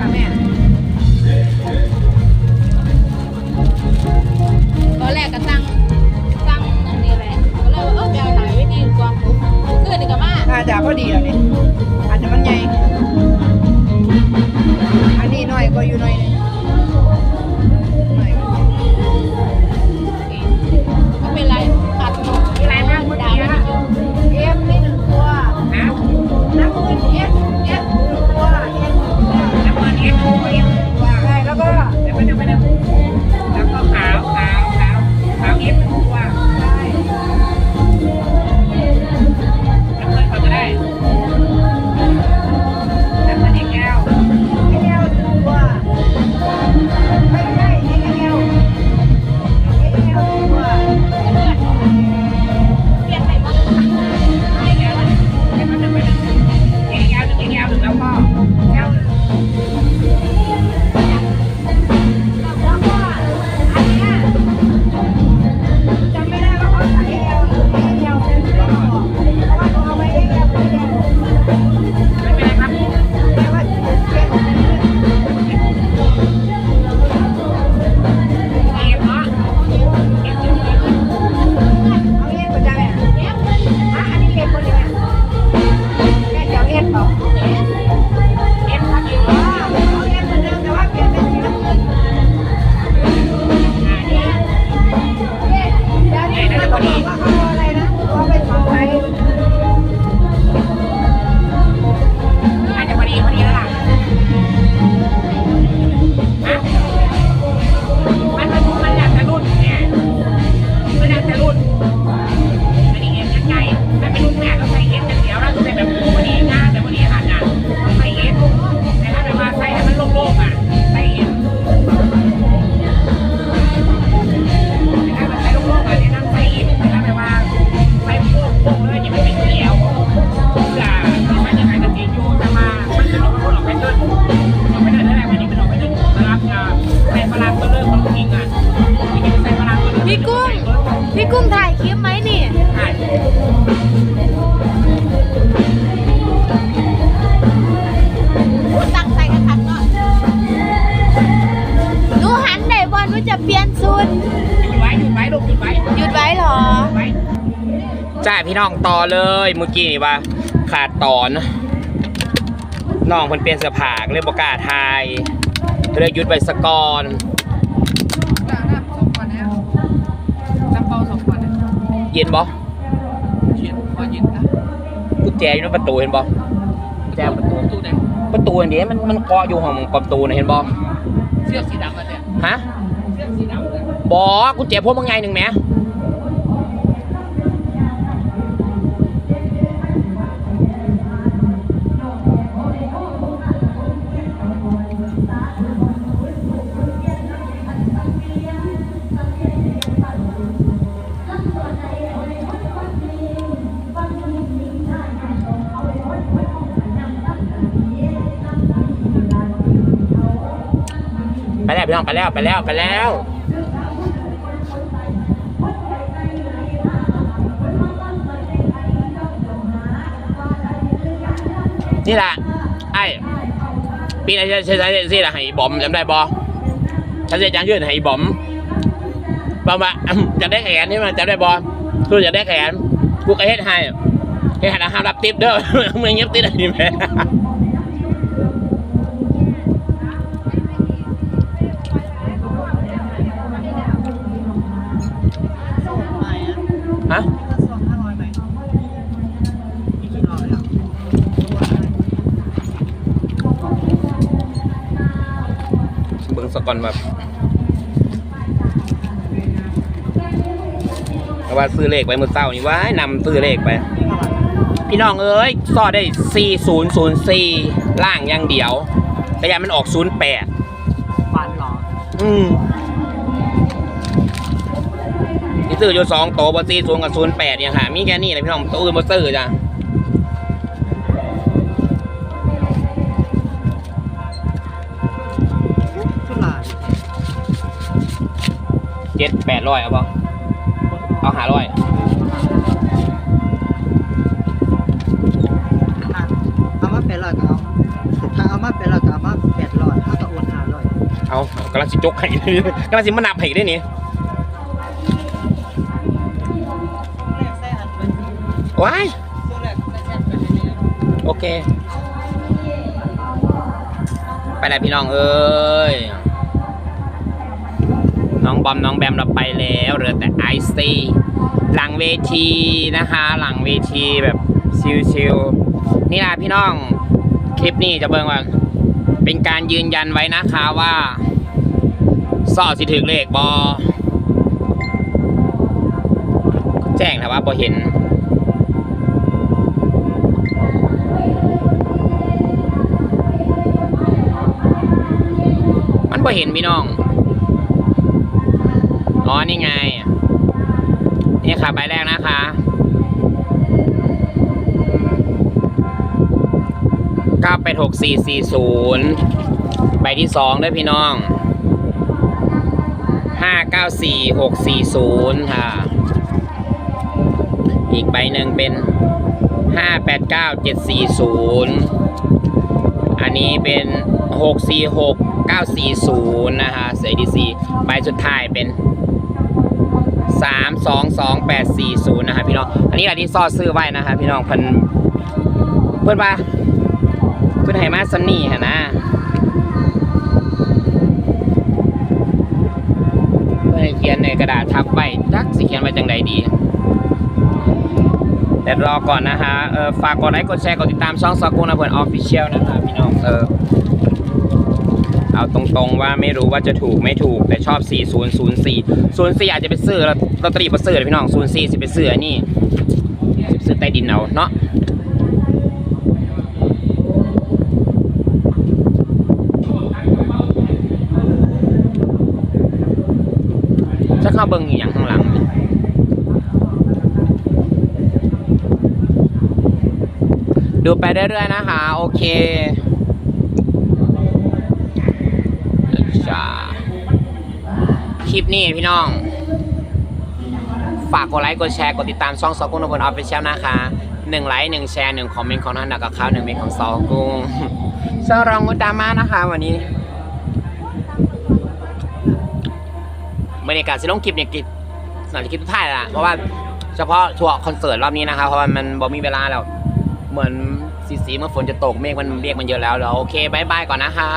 ค่ะแม่ตอนแรกก็ตั้งตั้งอันนี้แหละก็เลยว่าเออไปเอาหลายไว้นี่ดีกว่าเพื่อนนี่ก็มาน่าจะพอดีแล้วนี่อันนี้มันใหญ่อันนี้น้อยก็อยู่หน้อยหนึงหน่อยกว่าก็เป็นไรขัดหมดมีไรบ้างดาวไม่อยู่เอฟนี่หนึ่งตัวนะน้ำเงินเอฟ แล้ Thank you. จ้าพี่น้องต่อเลยเมื่อกี้นี่ว่าขาดตอนน้องเพิ่นเปลี่ยนเสื้อผ้าก็เลยบ่กล้าทายก็เลยหยุดไปสะกอนน้ำสองคนแล้วน้ำเปล่าสองคนเย็นบ่เชียนพอเย็นนะกุญแจอยู่ในประตูเห็นบ่กุญแจประตูตู้ไหนประตูอันนี้มันมันเกาะอยู่ห้องประตูนะเห็นบ่เสื้อสีดำอันเนี้ยฮะเสื้อสีดำเลยบ่กุญแจพวกมึงไงหนึงแหม แล้วพี่น้องไปแล้วไปแล้วไปแล้วนี่แหละไอ้ปีนี้ใช้ใช้สิละให้บอมจำได้บอฉันจะจ้างยื่นให้บอมบอกว่าจะได้แขนนี่มันจำได้บอคือจะได้แขนกูก็เฮ็ดให้เฮ็ดให้นะห้ามรับติปเด้อมึงเงียบติดอะไรแม่ ฮะสองห้าร้อยไหมมีกี่ร้อยอะเบิ่งสกอนแบบแต่ว่าซื้อเลขไปเมื่อเช้านี่ว้ายนำซื้อเลขไป พี่น้องเอ้ยซอได้ 4004 ล่างอย่างเดียวแต่ยามันออก 08ฟันเหรอ อืม ที่ซื้ออยู่สองโตวบสี่ศูนย์กับศูนย์แปดเนี่ยค่ะมีแค่นี้เลยพี่น้องตัวอื่นบ่ซื้อจ้ะชุดลายเจ็ดแปดร้อยเอาเปล่าเอาหาร้อยเอามาเป็นร้อยก็เอาถ้าเอามาเป็นร้อยก็เอามาแปดร้อยกำลังสิจกให้กำลังสิมานับให้ได้นี่ ว้ายโอเค ไปแล้วพี่น้องเอ้ย น้องบอมน้องแบมเราไปแล้วเหลือแต่ไอซีหลังเวทีนะคะ หลังเวทีแบบชิลๆนี่นะพี่น้องคลิปนี้จะเบิ่งว่า เป็นการยืนยันไว้นะคะว่าสอสิถึงเลขบอแจ้งแต่ว่าบอเห็น บอเห็นพี่น้องอ๋อนี่ไง นี่ค่ะใบแรกนะคะ เก้าแปดหกสี่สี่ศูนย์ใบที่สองด้วยพี่น้อง ห้าเก้าสี่หกสี่ศูนย์ค่ะ อีกใบหนึ่งเป็นห้าแปดเก้าเจ็ดสี่ศูนย์อันนี้เป็นหกสี่หก เก้าสี่ศูนะคะเซดีซีใบสุดท้ายเป็นสามสองสองแปดสี่ศูนะครับพี่น้อง อันนี้แหละที่ซอซื้อไว้นะครับพี่น้องเพิ่นเพื่อนว่าเพื่อนให้มาซันนี่ฮะนะเพื่อนเขียนในกระดาษทับไว้จักสิเขียนไว้จังใดดีแต่รอก่อนนะฮะเออฝากกดไลค์กดแชร์กดติดตามช่องซอกุงนะเพื่อนออฟฟิเชียลนะครับพี่น้องเออ เอาตรงๆว่าไม่รู้ว่าจะถูกไม่ถูกแต่ชอบ 4004 04อาจจะไปซื้อลอตเตอรี่ไปซื้อเลยพี่น้อง 04สิไปซื้ออันนี่สิไปซื้อใต้ดินเอาเนาะจะเข้าเบิ้งอย่างข้างหลังดูไปเรื่อยๆนะคะ โอเค จ้าค ลิปนี้พี่น้อง ฝากกดไลค์ กดแชร์ กดติดตามช่องซอกุ้งนพลออฟฟิเชียลนะคะหนึ่งไลค์หนึ่งแชร์หนึ่งคอมเมนต์ของท่านดักกับข้าวหนึ่งเมนของซอกุ้งสรองอุดดามานะคะวันนี้บรรยากาศสิลงคลิปเนี่ยคลิปสำหรับคลิปสุดท้ายละเพราะว่าเฉพาะทัวร์คอนเสิร์ตรอบนี้นะคะเพราะว่ามันบ่มีเวลาแล้ว เหมือนสีสีเมื่อฝนจะตกเมฆมันเรียกมันเยอะแล้วแล้วโอเคบายบายก่อนนะคะ